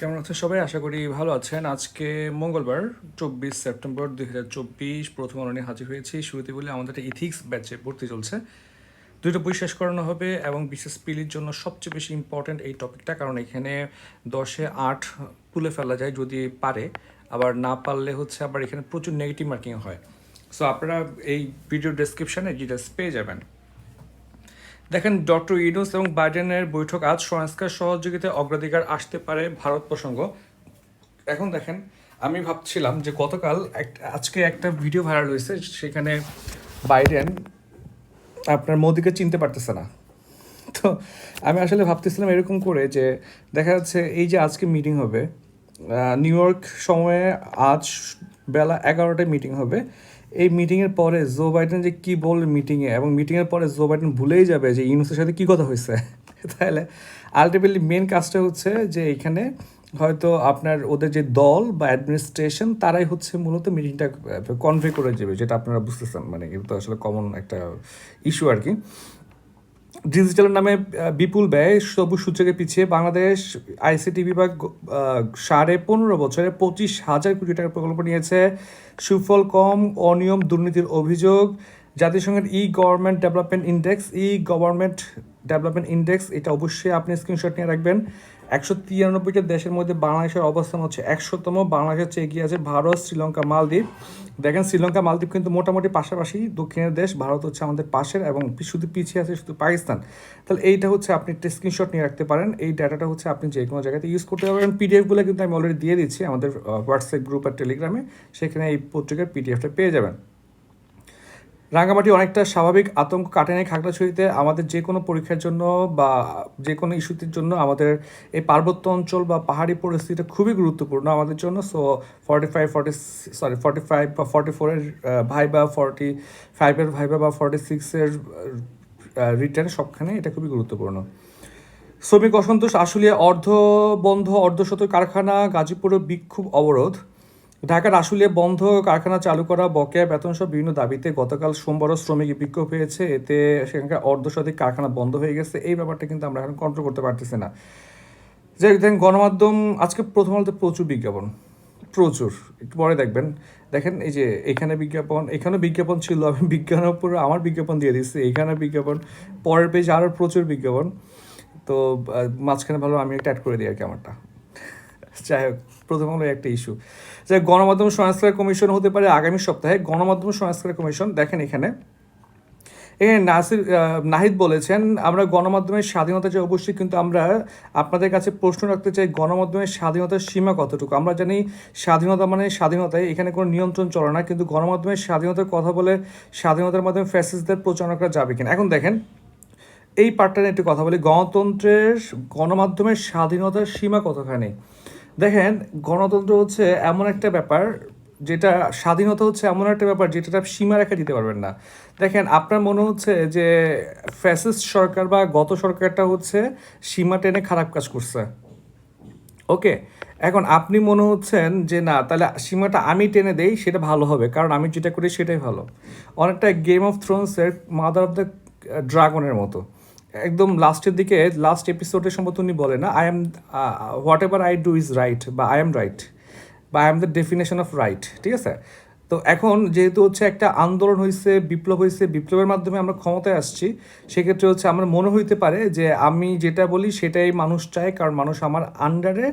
কেমন আছেন সবাই? আশা করি ভালো আছেন। আজকে মঙ্গলবার, চব্বিশ সেপ্টেম্বর দুই হাজার চব্বিশ প্রথম আলোনে হাজির হয়েছি। শুরুতে বলে, আমাদের একটা ইথিক্স ব্যাচে ভর্তি চলছে। দুটো বই শেষ করানো হবে এবং বিশেষ পিলির জন্য সবচেয়ে বেশি ইম্পর্ট্যান্ট এই টপিকটা কারণ এখানে দশে আট তুলে ফেলা যায় যদি পারে। আবার না পারলে হচ্ছে আবার এখানে প্রচুর নেগেটিভ মার্কিং হয়। সো আপনারা এই ভিডিও ডেসক্রিপশনে ডিটেলস পেয়ে যাবেন দেখেন, ডক্টর ইউনুস এবং বাইডেনের বৈঠক আজ সংস্কার সহযোগিতায় অগ্রাধিকার আসতে পারে ভারত প্রসঙ্গ। এখন দেখেন, আমি ভাবছিলাম যে গতকাল আজকে একটা ভিডিও ভাইরাল হয়েছে, সেখানে বাইডেন আপনার মোদিকে চিনতে পারতেছে না। তো আমি আসলে ভাবতেছিলাম এরকম করে যে দেখা যাচ্ছে এই যে আজকে মিটিং হবে নিউ ইয়র্ক সময়ে আজ বেলা এগারোটায় মিটিং হবে এই মিটিংয়ের পরে জো বাইডেন যে কী বলবে মিটিংয়ে এবং মিটিংয়ের পরে জো বাইডেন ভুলেই যাবে যে ইউনুসের সাথে কী কথা হয়েছে। তাহলে আলটিমেটলি মেন কাজটা হচ্ছে যে এখানে হয়তো আপনার ওদের যে দল বা অ্যাডমিনিস্ট্রেশন তারাই হচ্ছে মূলত মিটিংটা কনভে করে যাবে, যেটা আপনারা বুঝতেছেন। মানে এটা আসলে কমন একটা ইস্যু আর কি। ডিজিটালের নামে বিপুল ব্যয়, সবুজ সূচকে পিছিয়ে বাংলাদেশ আইসিটি বিভাগ সাড়ে পনেরো বছরে পঁচিশ হাজার কোটি টাকার প্রকল্প নিয়েছে। সুফল কম, অনিয়ম, দুর্নীতির অভিযোগ। জাতিসংঘের E government development index E government development index এটা অবশ্যই আপনি স্ক্রিনশট নিয়ে রাখবেন। একশো তিরানব্বইটা দেশের মধ্যে বাংলাদেশের অবস্থান হচ্ছে একশোতম। বাংলাদেশের চেয়ে এগিয়ে আছে ভারত, শ্রীলঙ্কা, মালদ্বীপ। দেখেন, শ্রীলঙ্কা, মালদ্বীপ কিন্তু মোটামুটি পাশাপাশি দক্ষিণের দেশ। ভারত হচ্ছে আমাদের পাশের এবং শুধু পিছিয়ে আছে শুধু পাকিস্তান। তাহলে এইটা হচ্ছে আপনি একটা স্ক্রিনশট নিয়ে রাখতে পারেন। এই ডাটাটা হচ্ছে আপনি যে কোনো জায়গাতে ইউজ করতে পারবেন। পিডিএফগুলো কিন্তু আমি অলরেডি দিয়ে দিচ্ছি আমাদের হোয়াটসঅ্যাপ গ্রুপ আর টেলিগ্রামে সেখানে এই পত্রিকার পিডিএফটা পেয়ে যাবেন। রাঙ্গামাটি অনেকটা স্বাভাবিক আতঙ্ক কাটে কাটেনি খাগড়াছড়িতে। আমাদের যে কোনো পরীক্ষার জন্য বা যে কোনো ইস্যুটির জন্য আমাদের এই পার্বত্য অঞ্চল বা পাহাড়ি পরিস্থিতিটা খুবই গুরুত্বপূর্ণ আমাদের জন্য। So forty five forty sorry forty five বা ফর্টি ফোরের ভাইবা ফর্টি ফাইভের ভাইবা বা ফর্টি সিক্সের রিটার্ন সবখানে এটা খুবই গুরুত্বপূর্ণ। শ্রমিক অসন্তোষ, আশুলিয়া অর্ধ বন্ধ অর্ধশত কারখানা গাজীপুরে বিক্ষোভ অবরোধ। ঢাকার আশুলিয়া বন্ধ কারখানা চালু করা, বকেয়া বেতন সহ বিভিন্ন দাবিতে গতকাল সোমবারও শ্রমিক বিক্ষোভ হয়েছে। এতে সেখানকার অর্ধশতিক কারখানা বন্ধ হয়ে গেছে। এই ব্যাপারটা কিন্তু আমরা এখন কন্ট্রোল করতে পারতেছি না। যে দেখেন, গণমাধ্যম, আজকে প্রথম আলোতে প্রচুর বিজ্ঞাপন। প্রচুর। একটু পরে দেখবেন। দেখেন, এই যে এখানে বিজ্ঞাপন, এখানেও বিজ্ঞাপন ছিল। আমি বিজ্ঞানের উপরে আমার বিজ্ঞাপন দিয়ে দিচ্ছি এখানে বিজ্ঞাপন, পরের পেজে আরও প্রচুর বিজ্ঞাপন। তো মাঝখানে ভালো আমি একটা অ্যাড করে দিই আর কি আমারটা। যাই হোক, প্রথম হলো একটা ইস্যু যে গণমাধ্যম সংস্কার কমিশন হতে পারে আগামী সপ্তাহে। গণমাধ্যম সংস্কার কমিশন, দেখেন এখানে। এখানে নাসির নাহিদ বলেছেন, আমরা গণমাধ্যমের স্বাধীনতা চাই। অবশ্যই কিন্তু আমরা আপনাদের কাছে প্রশ্ন রাখতে চাই, গণমাধ্যমের স্বাধীনতার সীমা কতটুকু? আমরা জানি স্বাধীনতা মানে স্বাধীনতায় এখানে কোনো নিয়ন্ত্রণ চলে না, কিন্তু গণমাধ্যমের স্বাধীনতার কথা বলে স্বাধীনতার মাধ্যমে ফ্যাসিস্টদের প্রচারণা করা যাবে কিনা? এখন দেখেন, এই পার্টটা নিয়ে একটু কথা বলি। গণতন্ত্রের, গণমাধ্যমের স্বাধীনতার সীমা কতখানি? দেখেন, গণতন্ত্র হচ্ছে এমন একটা ব্যাপার, যেটা স্বাধীনতা হচ্ছে এমন একটা ব্যাপার যেটা সীমা রেখে দিতে পারবেন না। দেখেন, আপনার মনে হচ্ছে যে ফ্যাসিস্ট সরকার বা গত সরকারটা হচ্ছে সীমা টেনে খারাপ কাজ করছে। ওকে, এখন আপনি মনে হচ্ছেন যে না, তাহলে সীমাটা আমি টেনে দেই, সেটা ভালো হবে, কারণ আমি যেটা করি সেটাই ভালো। অনেকটা গেম অফ থ্রোনসের মাদার অফ দ্য ড্রাগনের মতো। একদম লাস্টের দিকে লাস্ট এপিসোডের সম্ভবত উনি বলে না I am whatever I do is right বা আই এম রাইট বা I am the definition of right ঠিক আছে? তো এখন যেহেতু হচ্ছে একটা আন্দোলন হয়েছে বিপ্লব হয়েছে বিপ্লবের মাধ্যমে আমরা ক্ষমতায় আসছি, সেক্ষেত্রে হচ্ছে আমার মনে হইতে পারে যে আমি যেটা বলি সেটাই মানুষ চায়, কারণ মানুষ আমার আন্ডারে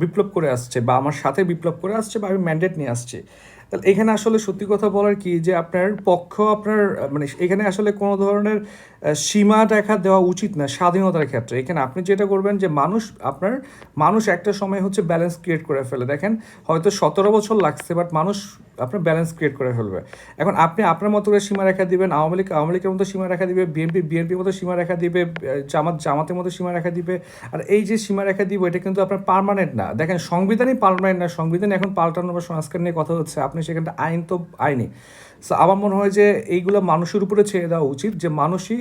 বিপ্লব করে আসছে, বা আমার সাথে বিপ্লব করে আসছে, বা আমি ম্যান্ডেট নিয়ে আসছি। তাহলে এখানে আসলে সত্যি কথা বলার কি? যে আপনার পক্ষ আপনার মানে এখানে আসলে কোনো ধরনের সীমা দেখা দেওয়া উচিত না স্বাধীনতার ক্ষেত্রে। এখানে আপনি যেটা করবেন যে মানুষ, আপনার, মানুষ একটা সময় হচ্ছে ব্যালেন্স ক্রিয়েট করে ফেলে। দেখেন, হয়তো সতেরো বছর লাগছে বাট মানুষ আপনার ব্যালেন্স ক্রিয়েট করে ফেলবে। এখন আপনি, আপনার মতো করে সীমা রেখা দিবেন, আওয়ামী লীগ, আওয়ামী লীগের মতো সীমা রেখা দিবে বিএনপি বিএনপির মতো সীমা রেখা দিবে জামাত, জামাতের মতো সীমা রেখা দিবে। আর এই যে সীমা রেখা দিব, এটা কিন্তু আপনার পারমানেন্ট না। দেখেন, সংবিধানই পারমানেন্ট না। সংবিধান এখন পাল্টানো বা সংস্কার নিয়ে কথা হচ্ছে। আপনি সেখানটা আইন তো আইনি সো আমার মনে হয় যে এইগুলো মানুষের উপরে ছেড়ে দেওয়া উচিত যে মানুষই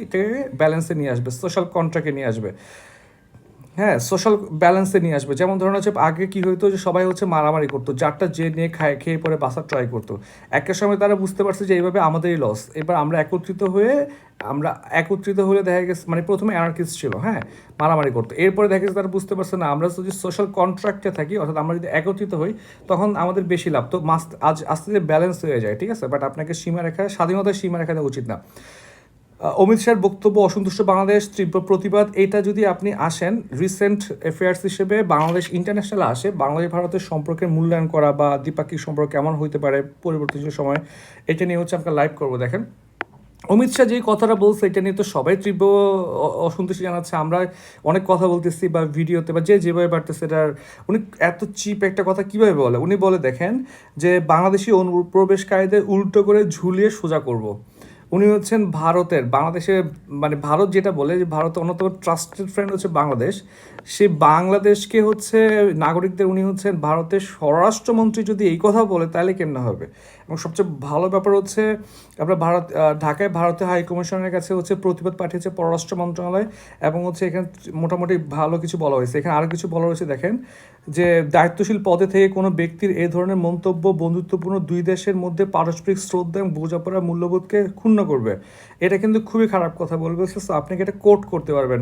ব্যালেন্সে নিয়ে আসবে সোশ্যাল কন্ট্রাক্টে নিয়ে আসবে। হ্যাঁ সোশ্যাল ব্যালেন্সে নিয়ে আসবে। যেমন ধরুন হচ্ছে, আগে কি হতো যে সবাই হচ্ছে মারামারি করতো যারটা যে নিয়ে খায়, খেয়ে পরে বাসার ট্রাই করতো। একটা সময় তারা বুঝতে পারছে যে এইভাবে আমাদেরই লস এবার আমরা একত্রিত হয়ে, আমরা একত্রিত হলে দেখা গেছে মানে প্রথমে অ্যানার্কিস্ট ছিল হ্যাঁ মারামারি করতো। এরপরে দেখা গেছে তারা বুঝতে পারছে, না, আমরা যদি সোশ্যাল কন্ট্রাক্টে থাকি, অর্থাৎ আমরা যদি একত্রিত হই, তখন আমাদের বেশি লাভ। তো মাস আজ আস্তে আস্তে ব্যালেন্স হয়ে যায়, ঠিক আছে? বাট আপনাকে সীমা রেখা স্বাধীনতার সীমা রেখা দেওয়া উচিত না। অমিত শাহের বক্তব্য অসন্তুষ্ট বাংলাদেশ, তীব্র প্রতিবাদ, এটা যদি আপনি আসেন রিসেন্ট অ্যাফেয়ার্স হিসেবে বাংলাদেশ ইন্টারন্যাশনাল আসে, বাংলাদেশ ভারতের সম্পর্কের মূল্যায়ন করা বা দ্বিপাক্ষিক সম্পর্ক কেমন হইতে পারে পরিবর্তিত সময়, এটা নিয়ে হচ্ছে আমরা লাইভ করব, দেখেন। অমিত শাহ যেই কথাটা বলছে, এটা নিয়ে তো সবাই তীব্র অসন্তুষ্টি জানাচ্ছে। আমরা অনেক কথা বলতেছি বা ভিডিওতে বা যে যেভাবে পারতেছে এটার। উনি এত চিপ একটা কথা কীভাবে বলে? উনি বলে, দেখেন যে বাংলাদেশি অনুপ্রবেশকারীদের উল্টো করে ঝুলিয়ে সোজা করব। উনি হচ্ছেন ভারতের, বাংলাদেশে মানে ভারত যেটা বলে যে ভারতের অন্যতম ট্রাস্টেড ফ্রেন্ড হচ্ছে বাংলাদেশ, সে বাংলাদেশকে হচ্ছে নাগরিকদের উনি হচ্ছেন ভারতের স্বরাষ্ট্রমন্ত্রী যদি এই কথা বলে তাহলে কেমন হবে? এবং সবচেয়ে ভালো ব্যাপার হচ্ছে, আমরা ভারত ঢাকায় ভারতীয় হাই কমিশনের কাছে হচ্ছে প্রতিবাদ পাঠিয়েছে পররাষ্ট্র মন্ত্রণালয় এবং হচ্ছে এখানে মোটামুটি ভালো কিছু বলা হয়েছে। এখানে আরও কিছু বলা হয়েছে, দেখেন, যে দায়িত্বশীল পদে থেকে কোনো ব্যক্তির এই ধরনের মন্তব্য বন্ধুত্বপূর্ণ দুই দেশের মধ্যে পারস্পরিক শ্রদ্ধা এবং বোঝাপড়ার মূল্যবোধকে ক্ষুণ্ণ করবে। এটা কিন্তু খুবই খারাপ কথা বলবে। সো আপনি কি এটা কোর্ট করতে পারবেন?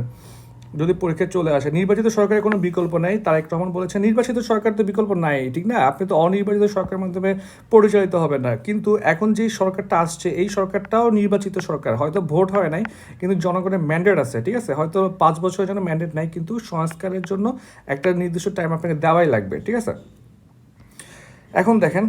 যদি পরীক্ষা চলে আসে, নির্বাচিত সরকারের কোনো বিকল্প নেই? তারেক রহমান বলেছেন, নির্বাচিত সরকার তো বিকল্প নাই, ঠিক না? আপনি তো অনির্বাচিত সরকারের মাধ্যমে পরিচালিত হবেন না। কিন্তু এখন যেই সরকারটা আসছে, এই সরকারটাও নির্বাচিত সরকার। হয়তো ভোট হয় নাই, কিন্তু জনগণের ম্যান্ডেট আছে, ঠিক আছে? হয়তো পাঁচ বছরের জন্য ম্যান্ডেট নাই, কিন্তু সংস্কারের জন্য একটা নির্দিষ্ট টাইম আপনাকে দেওয়াই লাগবে, ঠিক আছে? এখন দেখেন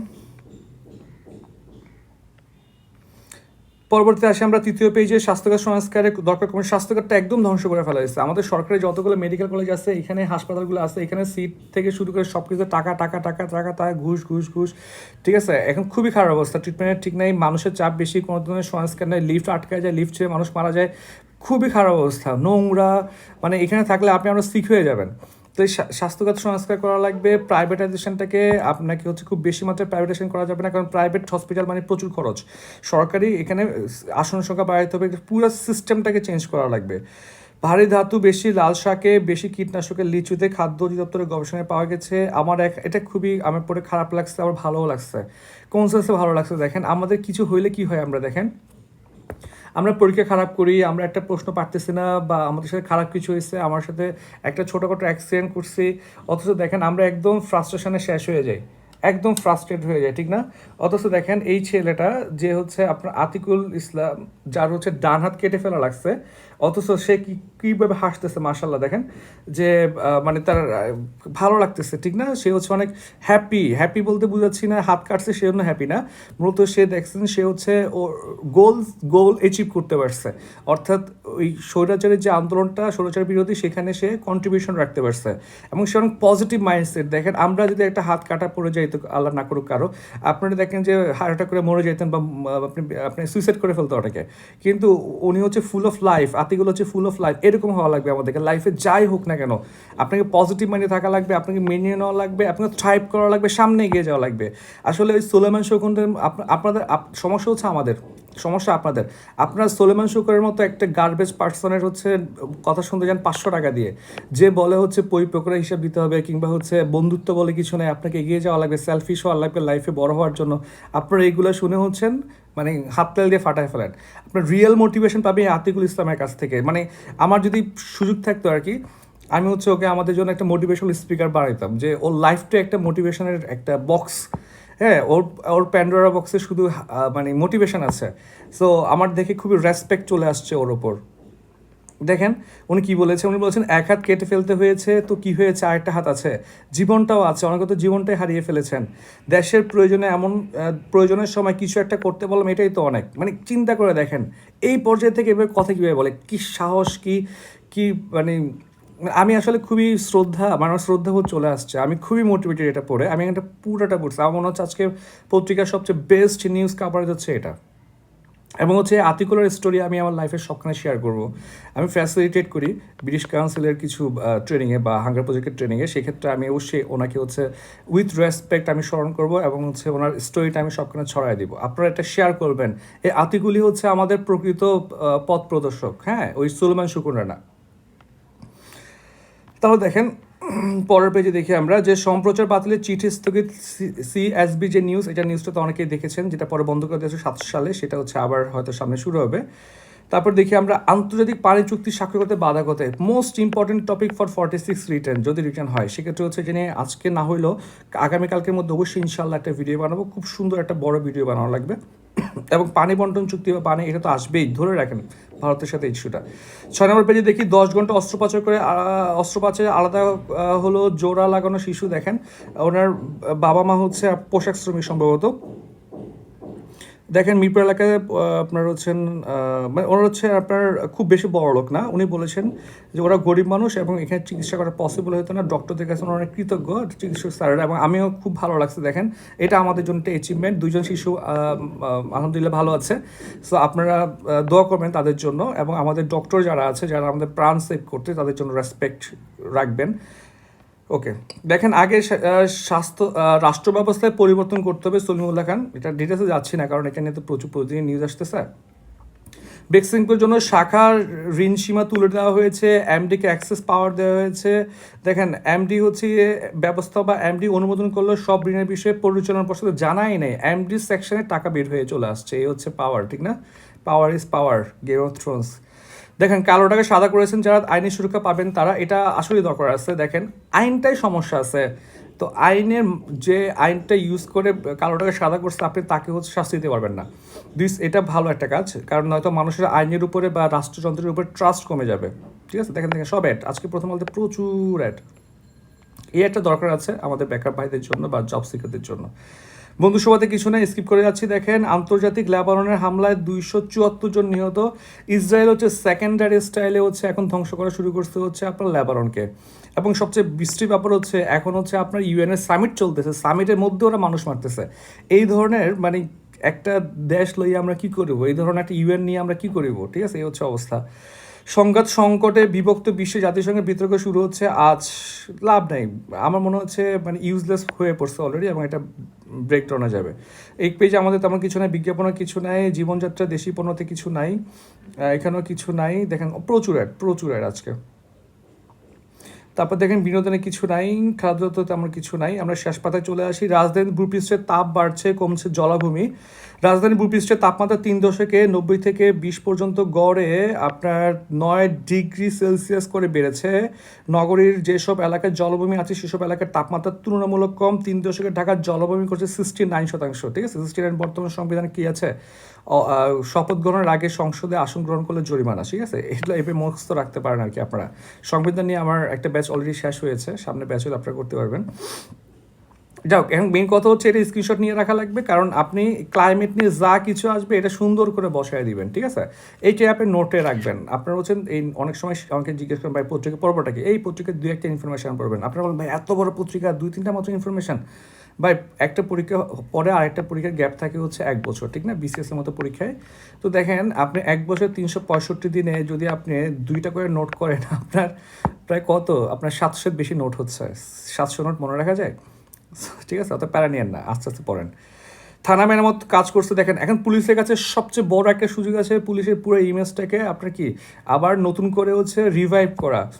পরবর্তীতে আসে আমরা তৃতীয় পেজে স্বাস্থ্যকর সংস্কারের দরকার কমে স্বাস্থ্যকরটা একদম ধ্বংস করে ফেলা হয়েছে। আমাদের সরকারি যতগুলো মেডিকেল কলেজ আছে, এখানে হাসপাতালগুলো আছে, এখানে সিট থেকে শুরু করে সব কিছু টাকা টাকা টাকা টাকা টাকা, ঘুষ ঘুষ ঘুষ, ঠিক আছে? এখন খুবই খারাপ অবস্থা। ট্রিটমেন্টের ঠিক নেই, মানুষের চাপ বেশি, কোনো ধরনের সংস্কার নেই লিফট আটকায় যায় লিফট ছেড়ে মানুষ মারা যায়। খুবই খারাপ অবস্থা। নোংরা মানে এখানে থাকলে আপনি আমরা সিক হয়ে যাবেন। তো এই স্বাস্থ্যগত সংস্কার করা লাগবে প্রাইভেটাইজেশনটাকে আপনাকে হচ্ছে খুব বেশি মাত্রায় প্রাইভেটাইজেশন করা যাবে না, কারণ প্রাইভেট হসপিটাল মানে প্রচুর খরচ। সরকারি এখানে আসন সংখ্যা বাড়াইতে হবে পুরো সিস্টেমটাকে চেঞ্জ করা লাগবে। ভারী ধাতু, বেশি লাল শাকে, বেশি কীটনাশকের লিচুতে খাদ্য অধিদপ্তরের গবেষণায় পাওয়া গেছে। আমার এক এটা খুবই আমার পরে খারাপ লাগছে, আবার ভালোও লাগছে। কোন সেন্সে ভালো লাগছে? দেখেন, আমাদের কিছু হইলে কি হয় আমরা দেখেন? আমরা পরীক্ষা খারাপ করি, আমরা একটা প্রশ্ন পারতেছি না বা আমাদের সাথে খারাপ কিছু হয়েছে, আমার সাথে একটা ছোটোখাটো অ্যাক্সিডেন্ট করছি, অথচ দেখেন আমরা একদম ফ্রাস্ট্রেশনে শেষ হয়ে যাই। একদম ফ্রাস্ট্রেট হয়ে যায়, ঠিক না? অথচ দেখেন এই ছেলেটা যে হচ্ছে আপনার আতিকুল ইসলাম, যার হচ্ছে ডান হাত কেটে ফেলা লাগছে, অথচ সে কি, কীভাবে হাসতেছে মার্শাল্লাহ দেখেন, যে মানে তার ভালো লাগতেছে, ঠিক না? সে হচ্ছে অনেক হ্যাপি হ্যাপি বলতে বুঝাচ্ছি না, হাত কাটছে, সে জন্য হ্যাপি না। মূলত সে দেখছেন, সে হচ্ছে ও গোল গোল অ্যাচিভ করতে পারছে। অর্থাৎ ওই স্বৈরাচারের যে আন্দোলনটা, স্বৈরাচার বিরোধী, সেখানে সে কন্ট্রিবিউশন রাখতে পারছে। এবং সে অনেক পজিটিভ মাইন্ডসেট দেখেন, আমরা যদি একটা হাত কাটা পড়ে যাই তো আল্লাহ না করুক কারও। আপনারা দেখেন যে হার্ট অ্যাটাক করে মরে যেতেন বা আপনি আপনি সুইসাইড করে ফেলতো ওটাকে কিন্তু উনি হচ্ছে ফুল অফ লাইফ আতিগুলো হচ্ছে ফুল অফ লাইফ এরকম হওয়া লাগবে আমাদেরকে। লাইফে যাই হোক না কেন, আপনাকে পজিটিভ মাইন্ডে থাকা লাগবে, আপনাকে মেনে নেওয়া লাগবে, আপনাকে থ্রাইভ করা লাগবে, সামনে এগিয়ে যাওয়া লাগবে। আসলে ওই সোলেমান শকুনদের আপনাদের সমস্যা হচ্ছে আমাদের। সমস্যা আপনাদের। আপনার সোলেমান শুকরের মতো একটা গার্বেজ পার্সনের হচ্ছে কথা শুনতে যান পাঁচশো টাকা দিয়ে। যে বলে হচ্ছে পরিপ্রকরা হিসাব দিতে হবে কিংবা হচ্ছে বন্ধুত্ব বলে কিছু নেই, আপনাকে এগিয়ে যাওয়া লাগবে সেলফিশ হওয়া লাগবে লাইফে বড় হওয়ার জন্য। আপনারা এইগুলো শুনে হচ্ছেন মানে হাত তেল দিয়ে ফাটায় ফেলেন। আপনার রিয়েল মোটিভেশন পাবে আতিকুল ইসলামের কাছ থেকে। মানে আমার যদি সুযোগ থাকতো আর কি, আমি হচ্ছে ওকে আমাদের জন্য একটা মোটিভেশনাল স্পিকার বানাইতাম, যে ওর লাইফটা একটা মোটিভেশনের একটা বক্স হ্যাঁ ওর ওর প্যান্ডোরা বক্সে শুধু মানে মোটিভেশন আছে। সো আমার দেখে খুবই রেসপেক্ট চলে আসছে ওর ওপর। দেখেন, উনি কি বলেছে? উনি বলেছেন, এক হাত কেটে ফেলতে হয়েছে, তো কি হয়েছে? আরেকটা হাত আছে। জীবনটাও আছে অনেকে তো জীবনটাই হারিয়ে ফেলেছেন। দেশের প্রয়োজনে এমন প্রয়োজনের সময় কিছু একটা করতে বললাম, এটাই তো অনেক। মানে চিন্তা করে দেখেন, এই পর্যায়ে থেকে এভাবে কথা কীভাবে বলে? কি সাহস, কি কি মানে আমি আসলে খুবই শ্রদ্ধা আমার শ্রদ্ধাবোধ চলে আসছে। আমি খুবই মোটিভেটেড এটা পড়ে। আমি একটা পুরোটা পড়ছি। আমার মনে হচ্ছে আজকে পত্রিকার সবচেয়ে বেস্ট নিউজ কাভারেজ হচ্ছে এটা। এবং হচ্ছে আতিকুলার স্টোরি আমি আমার লাইফের সবখানে শেয়ার করব। আমি ফ্যাসিলিটেট করি ব্রিটিশ কাউন্সিলের কিছু ট্রেনিংয়ে বা হাঙ্গার প্রজেক্টের ট্রেনিংয়ে সেক্ষেত্রে আমি অবশ্যই ওনাকে হচ্ছে উইথ রেসপেক্ট আমি স্মরণ করব এবং হচ্ছে ওনার স্টোরিটা আমি সবখানে ছড়াই দিব। আপনারা এটা শেয়ার করবেন। এই আতিকুলি হচ্ছে আমাদের প্রকৃত পথ প্রদর্শক। হ্যাঁ ওই সুলমান শুকুনরা না তাহলে দেখেন পরের পেজে দেখি আমরা যে সম্প্রচার বাতিলের চিঠি স্থগিত সি সিএসবি যে নিউজ এটা নিউজটা তো অনেকেই দেখেছেন, যেটা পরে বন্ধ করে দিয়েছে সাতশো সালে, সেটা হচ্ছে আবার হয়তো সামনে শুরু হবে। তারপর দেখি আমরা, আন্তর্জাতিক পানি চুক্তি স্বাক্ষর করতে বাধা কোথায় most important topic for forty six return যদি রিটার্ন হয়, সেক্ষেত্রে হচ্ছে জেনে আজকে না হইলেও আগামীকালকের মধ্যে অবশ্যই ইনশাল্লাহ একটা ভিডিও বানাবো, খুব সুন্দর একটা বড় ভিডিও বানানো লাগবে। এবং পানি বন্টন চুক্তি বা পানি, এটা তো আসবেই, ধরে রাখেন ভারতের সাথে ইস্যুটা। ছয় নম্বর পেজে দেখি, দশ ঘণ্টা অস্ত্রোপচার করে অস্ত্রোপাচারে আলাদা হলো জোড়া লাগানো শিশু, দেখেন। ওনার বাবা মা হচ্ছে পোশাক শ্রমিক সম্ভবত। দেখেন, মিরপুর এলাকায় আপনার হচ্ছেন মানে ওরা হচ্ছে আপনার খুব বেশি বড় লোক না। উনি বলেছেন যে ওরা গরিব মানুষ এবং এখানে চিকিৎসা করা পসিবল হতো না। ডক্টরদের কাছে ওনারা অনেক কৃতজ্ঞ, চিকিৎসক স্যারেরা এবং আমিও খুব ভালো লাগছে দেখেন। এটা আমাদের জন্য একটা অ্যাচিভমেন্ট দুজন শিশু আলহামদুলিল্লাহ ভালো আছে। সো আপনারা দোয়া করবেন তাদের জন্য এবং আমাদের ডক্টর যারা আছে, যারা আমাদের প্রাণ সেভ করতে তাদের জন্য রেসপেক্ট রাখবেন। ওকে। দেখেন, আগে স্বাস্থ্য রাষ্ট্র ব্যবস্থায় পরিবর্তন করতে হবে সলিমুল্লাহ খান। এটা ডিটেলসে যাচ্ছি না, কারণ এখানে তো প্রচুর প্রতিদিন নিউজ আসতেছে। বেক্সিমকোর জন্য শাখার ঋণ সীমা তুলে দেওয়া হয়েছে এমডিকে অ্যাক্সেস পাওয়ার দেওয়া হয়েছে। দেখেন এমডি হচ্ছে ব্যবস্থা বা এমডি অনুমোদন করলে সব ঋণের বিষয়ে পরিচালনা পর্ষদ জানাই নেই। এমডি সেকশনে টাকা বের হয়ে চলে আসছে, এই হচ্ছে পাওয়ার ঠিক না? Power is power game of thrones দেখেন কালো টাকা সাদা করেছেন যারা আইনি সুরক্ষা পাবেন তারা, এটা আসলেই দরকার আছে। দেখেন, আইনটাই সমস্যা আছে। তো আইনের যে আইনটা ইউজ করে কালো টাকা সাদা করছে, আপনি তাকে হচ্ছে শাস্তি দিতে পারবেন না। দিস এটা ভালো একটা কাজ, কারণ নয়তো মানুষের আইনের উপরে বা রাষ্ট্রযন্ত্রের উপরে ট্রাস্ট কমে যাবে। ঠিক আছে? দেখেন দেখেন, সব অ্যাড আজকে প্রথম বলতে প্রচুর অ্যাড এই একটা দরকার আছে আমাদের ব্যাকআপ ভাইদের জন্য বা জব সিকারদের জন্য। বন্ধু সভাতে কিছু না স্কিপ করে যাচ্ছি। দেখেন, আন্তর্জাতিক লেবাননের হামলায় দুইশো চুয়াত্তর জন নিহত। ইসরায়েল হচ্ছে সেকেন্ডারি স্টাইলে হচ্ছে এখন ধ্বংস করা শুরু করতে হচ্ছে আপনার লেবাননকে। এবং সবচেয়ে বৃষ্টি ব্যাপার হচ্ছে, এখন হচ্ছে আপনার ইউএনের সামিট চলতেছে। সামিটের মধ্যে ওরা মানুষ মারতেছে। এই ধরনের মানে একটা দেশ লইয়ে আমরা কি করব? এই ধরনের একটা ইউএন নিয়ে আমরা কি করব? ঠিক আছে, এই হচ্ছে অবস্থা। সংঘাত সংকটে বিভক্ত বিশ্বে জাতিসংঘের বিতর্ক শুরু হচ্ছে আজ। লাভ নাই। আমার মনে হচ্ছে মানে ইউজলেস হয়ে পড়ছে অলরেডি এবং এটা ব্রেক টানা যাবে। এই পেজ আমাদের তেমন কিছু নাই বিজ্ঞাপনও কিছু নাই, জীবনযাত্রা দেশি পণ্যতে কিছু নাই এখানেও কিছু নাই। দেখেন, প্রচুর অ্যাড প্রচুর অ্যাড আজকে। তারপর দেখেন বিনোদনে কিছু নাই খাদ্যতে তেমন কিছু নাই। আমরা শেষ পাতায় চলে আসি। রাজধানী ভূপৃষ্ঠের তাপ বাড়ছে, কমছে জলাভূমি। রাজধানী ভূপৃষ্ঠের তাপমাত্রা তিন দশকে নব্বই থেকে বিশ পর্যন্ত গড়ে আপনার নয় ডিগ্রি সেলসিয়াস করে বেড়েছে। নগরীর যেসব এলাকায় জলভূমি আছে, সেসব এলাকার তাপমাত্রা তুলনামূলক কম। তিন দশকে ঢাকার জলভূমি করছে সিক্সটি নাইন শতাংশ। ঠিক আছে? সিক্সটি নাইন বর্তমান সংবিধানে কী আছে? শপথ গ্রহণের আগে সংসদে আসন গ্রহণ করলে জরিমানা, ঠিক আছে? এগুলো এভাবে মুখস্থ রাখতে পারেন আর কি আপনারা। সংবিধান নিয়ে আমার একটা ব্যাচ অলরেডি শেষ হয়েছে, সামনে ব্যাচ হলে আপনারা করতে পারবেন। যাক, এখন মেন কথা হচ্ছে এটা স্ক্রিনশট নিয়ে রাখা লাগবে, কারণ আপনি ক্লাইমেট নিয়ে যা কিছু আসবে এটা সুন্দর করে বসায় দিবেন, ঠিক আছে? এইটা আপনি নোটে রাখবেন। আপনারা হচ্ছেন এই অনেক সময় আমাকে জিজ্ঞেস করেন, ভাই পত্রিকা পড়বোটা কি? এই পত্রিকায় দুই একটা ইনফরমেশন পড়বেন। আপনারা বলেন, ভাই, এত বড় পত্রিকা, দুই তিনটা মাত্র ইনফরমেশন ভাই একটা পরীক্ষা পরে আরেকটা পরীক্ষার গ্যাপ থাকে হচ্ছে এক বছর, ঠিক না? বিসিএস এর মতো পরীক্ষায়। তো দেখেন, আপনি এক বছর তিনশো পঁয়ষট্টি দিনে যদি আপনি দুইটা করে নোট করেন, আপনার প্রায় কত? আপনার সাতশোর বেশি নোট হচ্ছে। সাতশো নোট মনে রাখা যায়? ঠিক আছে? অত প্যারা নিয়েন না, আস্তে আস্তে পড়েন। থানা মেরামত কাজ করছে, দেখেন, এখন পুলিশের কাছে সবচেয়ে বড় একটা সুযোগ আছে। পুলিশের পুরো ইমেজটাকে আপনার কি? আবার নতুন করে হচ্ছে রিভাইভ করা।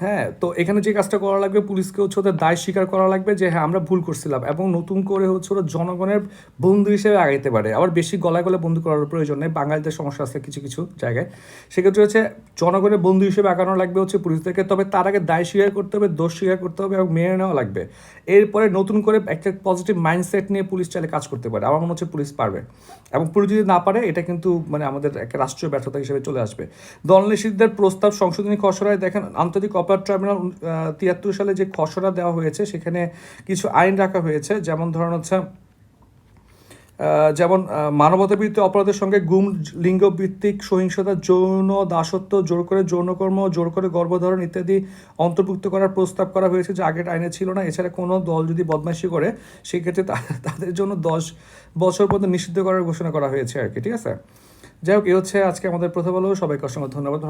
হ্যাঁ তো এখানে যে কাজটা করা লাগবে, পুলিশকে হচ্ছে ওদের দায় স্বীকার করা লাগবে যে হ্যাঁ আমরা ভুল করছিলাম এবং নতুন করে হচ্ছে ওরা জনগণের বন্ধু হিসেবে আগাইতে পারে। আবার বেশি গলায় গলায় বন্ধু করার প্রয়োজন নেই, বাঙালিদের সমস্যা আছে কিছু কিছু জায়গায়। সেক্ষেত্রে হচ্ছে জনগণের বন্ধু হিসেবে আগানো লাগবে হচ্ছে পুলিশদেরকে, তবে তার আগে দায় স্বীকার করতে হবে, দোষ স্বীকার করতে হবে এবং মেনে নেওয়া লাগবে। এরপরে নতুন করে একটা পজিটিভ মাইন্ডসেট নিয়ে পুলিশ চাইলে কাজ করতে পারে, আমার মনে হচ্ছে পুলিশ পারবে। এবং পুলিশ যদি না পারে, এটা কিন্তু মানে আমাদের একটা রাষ্ট্রীয় ব্যর্থতা হিসেবে চলে আসবে। দলনিষিদ্ধের প্রস্তাব সংশোধনী খসড়ায় দেখেন আন্তর্জাতিক অপরাধ ট্রাইব্যুনাল তিয়াত্তর সালে যে খসড়া দেওয়া হয়েছে সেখানে কিছু আইন রাখা হয়েছে। যেমন ধরেন হচ্ছে যেমন আহ, মানবতা বিরুদ্ধে অপরাধের সঙ্গে গুম লিঙ্গ ভিত্তিক সহিংসতা যৌন দাসত্ব জোর করে যৌনকর্ম জোর করে গর্ভধারণ ইত্যাদি অন্তর্ভুক্ত করার প্রস্তাব করা হয়েছে যে আগের আইনে ছিল না। এছাড়া কোনো দল যদি বদমাইশি করে সেক্ষেত্রে তাদের জন্য দশ বছর পর্যন্ত নিষিদ্ধ করার ঘোষণা করা হয়েছে আর কি ঠিক আছে? যাই হোক এই হচ্ছে আজকে আমাদের প্রথম আলো। সবাইকে অসংখ্য ধন্যবাদ।